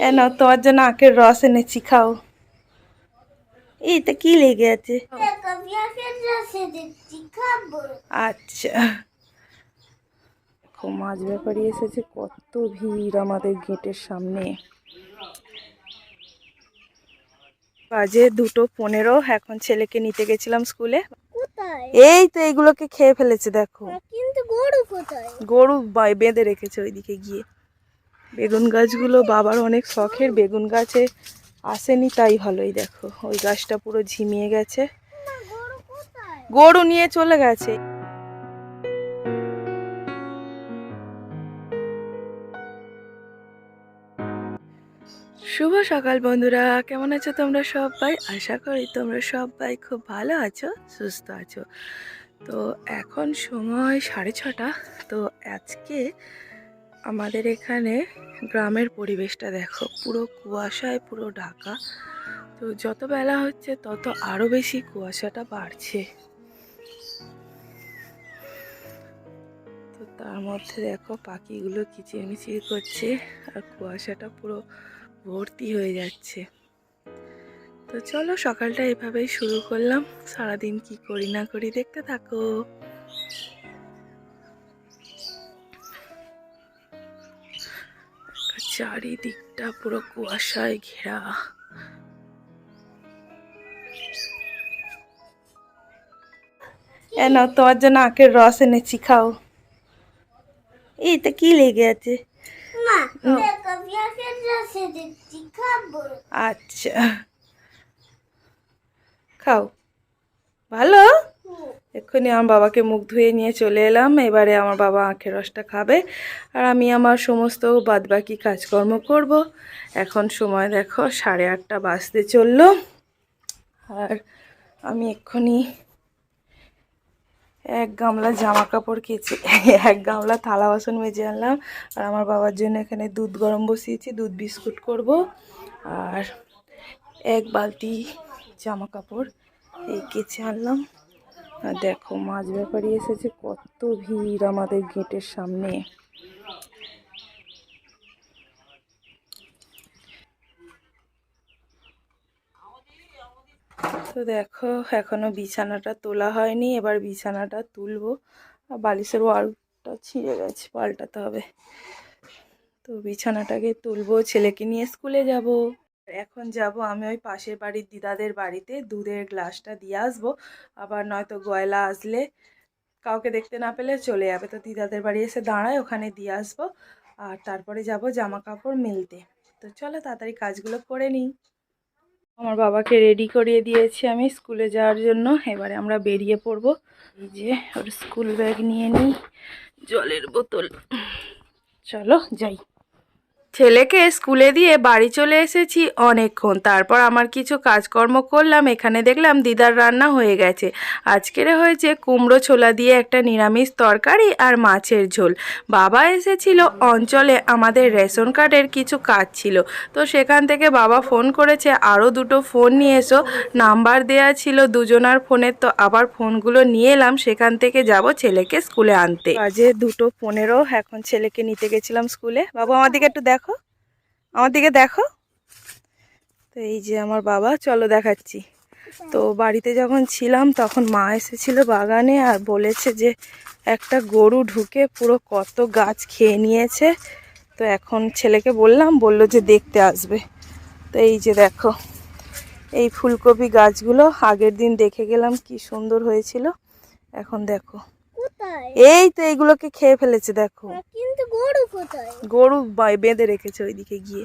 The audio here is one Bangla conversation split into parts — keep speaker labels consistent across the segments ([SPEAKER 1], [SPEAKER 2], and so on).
[SPEAKER 1] এ তোমার জন্য আখের রস এনেছি খাও। এইটা কি লেগে আছে? আচ্ছা। দেখো মাছ ব্যাপারী এসেছে কত ভিড় আমাদের গেটের সামনে। বাজে দুটো পনেরো এখন ছেলেকে নিতে গেছিলাম স্কুলে। এই তো এগুলোকে খেয়ে ফেলেছে দেখো।
[SPEAKER 2] কিন্তু গরু কোথায়?
[SPEAKER 1] গরু বেঁধে রেখেছে ওইদিকে গিয়ে। বেগুন গাছগুলো বাবার অনেক শখের, বেগুন গাছে আসেনি তাই ভালোই, দেখো। ওই গাছটা পুরো ঝিমিয়ে গেছে।
[SPEAKER 2] গরু
[SPEAKER 1] নিয়ে চলে গেছে। শুভ সকাল বন্ধুরা, কেমন আছো তোমরা সবাই? আশা করি তোমরা সবাই খুব ভালো আছো, সুস্থ আছো। তো এখন সময় সাড়ে ছটা, তো আজকে আমাদের এখানে গ্রামের পরিবেশটা দেখো, পুরো কুয়াশায় পুরো ঢাকা। তো যত বেলা হচ্ছে, তত আরও বেশি কুয়াশাটা বাড়ছে। তো তার মধ্যে দেখো, পাখিগুলো কিচিরমিচির করছে আর কুয়াশাটা পুরো ভর্তি হয়ে যাচ্ছে। তো চলো, সকালটা এভাবেই শুরু করলাম। সারাদিন কি করি না করি দেখতে থাকো। চারিদিকটা পুরো কুয়াশায় ঘেরা। এ নাও তোমার জন্য আখের রস এনেছি খাও। এইটা কি লেগে আছে? আচ্ছা। খাও। ভালো? এক্ষুনি আমার বাবাকে মুখ ধুয়ে নিয়ে চলে এলাম। এবারে আমার বাবা আখের রসটা খাবে। আর আমি আমার সমস্ত বাদবাকি কাজকর্ম করব। এখন সময় দেখো, সাড়ে আটটা বাজতে চলল। আর আমি এক্ষুনি এক গামলা জামা কাপড় কেচে, এক গামলা থালা বাসন মেজে আনলাম। আর আমার বাবার জন্য এখানে দুধ গরম বসিয়েছি, দুধ বিস্কুট করব। আর এক বালতি জামা কাপড় এই কেচে আনলাম। আর দেখো, মাছ ব্যাপারী এসেছে, কত ভিড় আমাদের গেটের সামনে। তো দেখো, এখনও বিছানাটা তোলা হয়নি, এবার বিছানাটা তুলবো। বালিশের ওয়ালটা ছিঁড়ে গেছে, পাল্টাতে হবে। তো বিছানাটাকে তুলবো, ছেলেকে নিয়ে স্কুলে যাব। এখন যাব আমি ওই পাশের বাড়ির দিদাদের বাড়িতে, দুধের গ্লাসটা দিয়ে আসব। আবার নয়তো গয়লা আসলে কাউকে দেখতে না পেলে চলে যাবে। তো দিদাদের বাড়ি এসে দাঁড়ায়, ওখানে দিয়ে আসব। আর তারপরে যাব জামা কাপড় মেলতে। তো চলো তাড়াতাড়ি কাজগুলো করে নিই। আমার বাবাকে রেডি করিয়ে দিয়েছি আমি স্কুলে যাওয়ার জন্য। এবারে আমরা বেরিয়ে পড়ব। এই যে ওর স্কুল ব্যাগ নিয়ে নিই, জলের বোতল। চলো যাই। ছেলেকে স্কুলে দিয়ে বাড়ি চলে এসেছি অনেকক্ষণ। তারপর আমার কিছু কাজকর্ম করলাম, এখানে দেখলাম দিদার রান্না হয়ে গেছে। আজকের হয়েছে কুমড়ো ছোলা দিয়ে একটা নিরামিষ তরকারি আর মাছের ঝোল। বাবা এসেছিল অঞ্চলে, আমাদের রেশন কার্ডের কিছু কাজ ছিল। তো সেখান থেকে বাবা ফোন করেছে আরও দুটো ফোন নিয়ে এসো। নাম্বার দেয়া ছিল দুজনার ফোনের তো আবার ফোনগুলো নিয়ে এলাম, সেখান থেকে যাব ছেলেকে স্কুলে আনতে। বাজে দুটো ফোনেরও এখন ছেলেকে নিতে গেছিলাম স্কুলে। বাবা, আমার দিকে একটু দেখো। আমার দিকে দেখো। তো এই যে আমার বাবা, চলো দেখাচ্ছি। তো বাড়িতে যখন ছিলাম, তখন মা এসেছিল বাগানে আর বলেছে যে একটা গরু ঢুকে পুরো কত গাছ খেয়ে নিয়েছে। তো এখন ছেলেকে বললাম, বলল যে দেখতে আসবে। তো এই যে দেখো, এই ফুলকপি গাছগুলো আগের দিন দেখে গেলাম, কি সুন্দর হয়েছিল। এখন দেখো।
[SPEAKER 2] কোথায়?
[SPEAKER 1] এই তো এইগুলোকে খেয়ে ফেলেছে দেখো।
[SPEAKER 2] কিন্তু গরু কোথায়?
[SPEAKER 1] গরু বেঁধে রেখেছে ওইদিকে গিয়ে।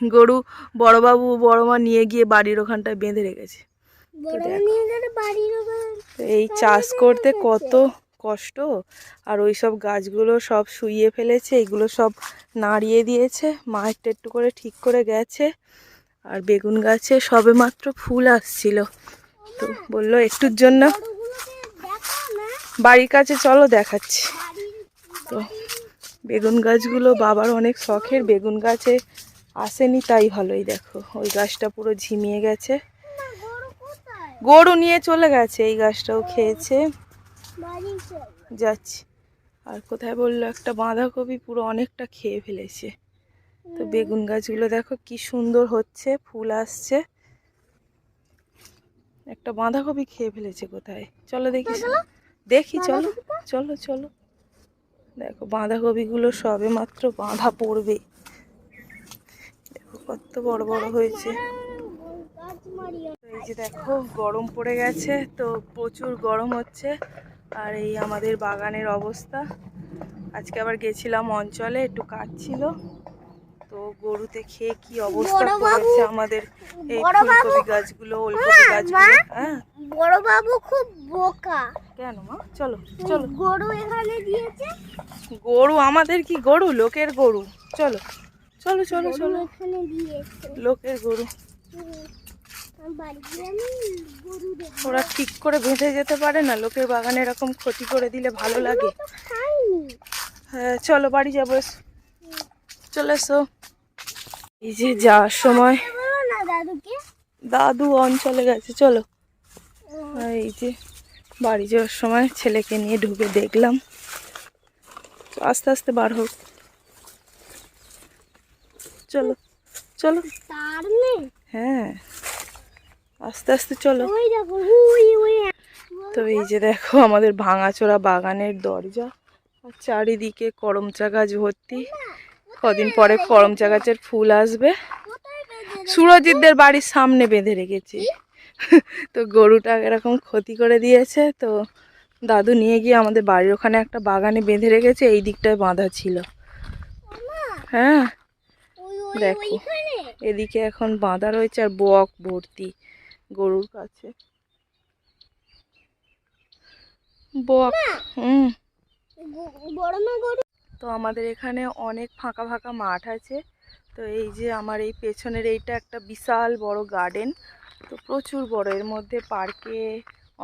[SPEAKER 1] গরু বড়বাবু বড়মা নিয়ে গিয়ে বাড়ির ওখানটায় বেঁধে রেখেছে। এই চাষ করতে কত কষ্ট। আর ওই সব গাছগুলো সব শুইয়ে ফেলেছে এগুলো সব নাড়িয়ে দিয়েছে। মা একটু একটু করে ঠিক করে গেছে। আর বেগুন গাছে সবে মাত্র ফুল আসছিল। তো বলল একটুর জন্য বাড়ির কাছে চলো, দেখাচ্ছি। তো বেগুন গাছগুলো বাবার অনেক শখের, বেগুন গাছে আসেনি, তাই ভালোই দেখো। ওই গাছটা পুরো ঝিমিয়ে গেছে।
[SPEAKER 2] গরু
[SPEAKER 1] নিয়ে চলে গেছে, এই গাছটাও খেয়েছে। যাচ্ছি। আর কোথায় বলল, একটা বাঁধাকপি পুরো অনেকটা খেয়ে ফেলেছে। তো বেগুন গাছগুলো দেখো কি সুন্দর হচ্ছে, ফুল আসছে। একটা বাঁধাকপি খেয়ে ফেলেছে কোথায়? চলো দেখি। দেখি চলো চলো চলো। দেখো বাঁধাকপিগুলো সবে মাত্র বাঁধা পড়বে। দেখো কত বড় বড় হয়েছে। এই যে দেখো গরম পড়ে গেছে তো প্রচুর গরম হচ্ছে। আর এই আমাদের বাগানের অবস্থা। আজকে আবার গেছিলাম অঞ্চলে একটু কাজ ছিল। তো গরুতে খেয়ে কি অবস্থা করেছে আমাদের এই ফুলকপি গাছগুলো ওলকপি গাছগুলো হ্যাঁ?
[SPEAKER 2] বড় বাবু খুব বোকা।
[SPEAKER 1] কেন মা? চলো চলো।
[SPEAKER 2] গরু এখানে দিয়েছে।
[SPEAKER 1] গরু আমাদের কি গরু? লোকের গরু। চলো চলো চলো চলো।
[SPEAKER 2] এখানে দিয়েছে।
[SPEAKER 1] লোকের গরু। ওরা ঠিক করে বেঁধে যেতে পারে না। লোকের বাগানে এরকম ক্ষতি করে দিলে ভালো লাগে। হ্যাঁ চলো বাড়ি যাব। চলে এসো। এই যে যাওয়ার সময় দাদু অঞ্চলে গেছে চলো। এই যে বাড়ি যাওয়ার সময় ছেলেকে নিয়ে ঢুকে দেখলাম। আস্তে আস্তে বার হোক। চলো চলো। হ্যাঁ আস্তে আস্তে চলো। তো এই যে দেখো আমাদের ভাঙাচোরা বাগানের দরজা আর চারিদিকে করমচা গাছ ভর্তি। কদিন পরে করমচা গাছের ফুল আসবে। সুরজিৎদের বাড়ির সামনে বেঁধে রেখেছি। তো গরুটা এরকম ক্ষতি করে দিয়েছে, তো দাদু নিয়ে গিয়ে আমাদের বাড়ির ওখানে একটা বাগানে বেঁধে রেখেছে, এই দিকটায় বাঁধা ছিল। হ্যাঁ দেখো। এদিকে এখন বাঁধা রয়েছে আর বক ভর্তি গরুর কাছে। বক, হুম। তো আমাদের এখানে অনেক ফাঁকা ফাঁকা মাঠ আছে। তো এই যে আমার এই পেছনের এইটা একটা বিশাল বড় গার্ডেন তো প্রচুর বড় এর মধ্যে পার্কে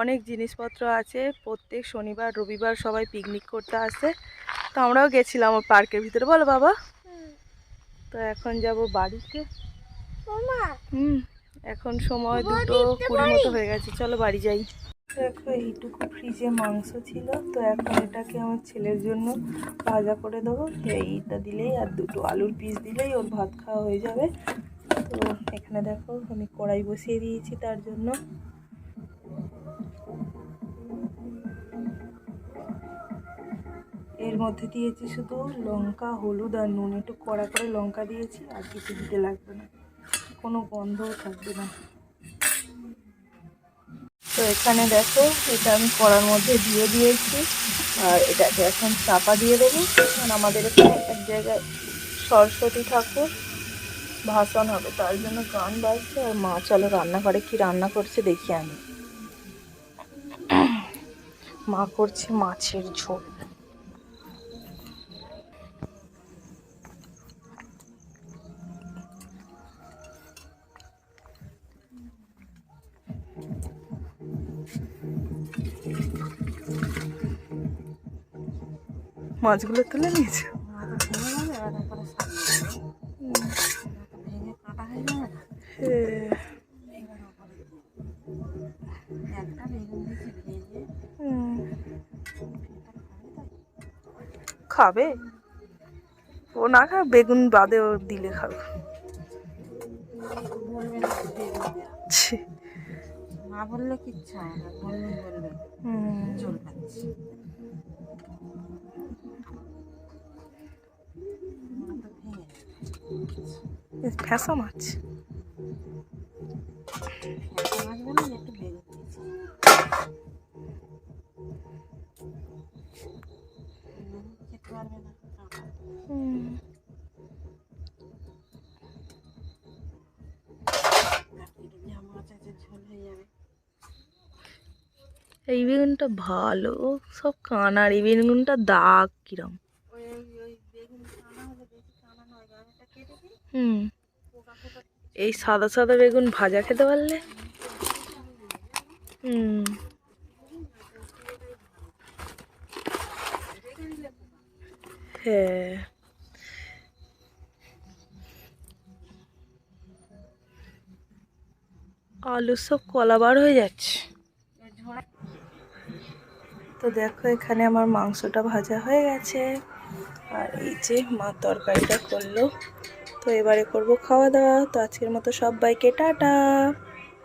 [SPEAKER 1] অনেক জিনিসপত্র আছে। প্রত্যেক শনিবার রবিবার সবাই পিকনিক করতে আসে। তো আমরাও গেছিলাম ওর পার্কের ভিতরে বলো বাবা। তো এখন যাব বাড়িতে। হুম এখন সময় দুটো কুড়ি মতো হয়ে গেছে। চলো বাড়ি যাই। দেখো, এইটুকু ফ্রিজে মাংস ছিল, তো এখন এটাকে আমার ছেলের জন্য ভাজা করে দেবো। এইটা দিলেই আর দুটো আলুর পিস দিলেই ওর ভাত খাওয়া হয়ে যাবে। তো এখানে দেখো, আমি কড়াই বসিয়ে দিয়েছি তার জন্য। এর মধ্যে দিয়েছি শুধু লঙ্কা, হলুদ আর নুন। একটু কড়া করে লঙ্কা দিয়েছি, আর কিছু দিতে লাগবে না। কোনো গন্ধও থাকবে না। তো এখানে দেখো, এটা আমি কড়ার মধ্যে দিয়ে দিয়েছি। আর এটাকে এখন চাপা দিয়ে দেবো। কারণ আমাদের এখানে এক জায়গায় সরস্বতী ঠাকুর ভাসন হবে। তার জন্য গান বাজছে আর মা চলো রান্নাঘরে কি রান্না করছে দেখি আমি। মা করছে মাছের ঝোল। মাছগুলো তুলে নিয়েছে। হ্যাঁ। খাবে? ও না খাবে বেগুন বাদে ও দিলে খাবে।
[SPEAKER 3] না বললে কিচ্ছু হয় না বললে বলবে চল হয়ে যাবে
[SPEAKER 1] এই বেগুনটা ভালো সব কানার এই বেগুনটা দাগ কিরম
[SPEAKER 3] ওই ওই ওই বেগুন কানা হলে বেশি কানা নয় গাছটা কেটে দিই
[SPEAKER 1] হুম। এই সাদা সাদা বেগুন ভাজা খেতে পারলে? হুম। হ্যাঁ। আলু সব কলা বার হয়ে যাচ্ছে। তো দেখো এখানে আমার মাংসটা ভাজা হয়ে গেছে। আর এই যে মা তরকারিটা করল। তো এবারে করব খাওয়া দাওয়া। তো আজকের মতো সবাইকে টাটা।